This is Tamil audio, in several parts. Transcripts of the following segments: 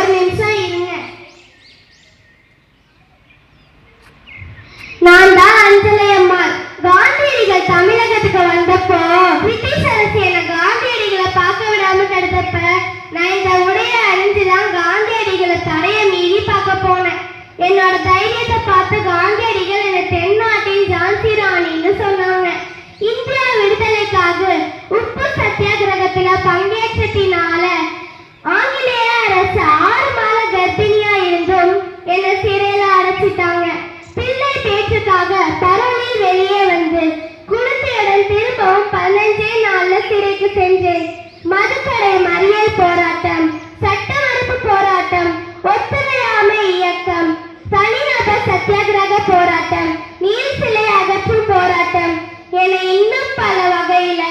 ஒரு நிமிஷம் இருங்க. நான் தான் அஞ்சலி அம்மா. காந்தியடிகள் தமிழகத்துக்கு வந்தப்போ பிரிட்டிஷ் அரசு என்ன காந்தியடிகளை பார்க்க விடாம தடுத்தப்ப நான் இந்த உடைய அறிஞ்சுதான் காந்தியடிகளை தடைய மீறி பார்க்க போனேன். என்னோட தைரியத்தை பார்த்து காந்தியடிகள் என்னை தென்னாட்டின் ஜான்சி ராணின்னு சொன்னாங்க. இந்தியா விடுதலைக்காக உப்பு சத்தியாகிரகத்துல பங்கேற்றத்தினால் வீட்டுக்கு சென்றேன். மதுக்கடை மறியல் போராட்டம் சட்ட மறுப்பு போராட்டம் ஒத்துழையாமை இயக்கம் தனிநபர் சத்தியாகிரக போராட்டம் நீர் சிலை அகற்றும் போராட்டம் என இன்னும் பல வகையில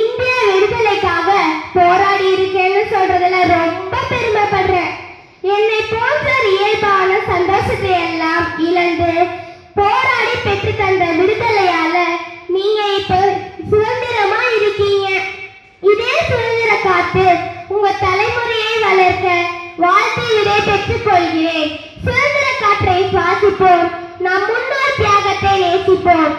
இந்திய விடுதலைக்காக போராடி இருக்கேன்னு சொல்றதுல ரொம்ப பெருமைப்படுறேன். என்னை போன்ற இயல்பான சந்தோஷத்தை எல்லாம் இழந்து போராடி பெற்று தந்த விடுதலையா பார்த்து உங்க தலைமுறையை வளர்க்க வாழ்த்தை விடை பெற்றுக் கொள்கிறேன். சுதந்திர காற்றை சுவாசிப்போம். நம் முன்னோர் தியாகத்தை நேசிப்போம்.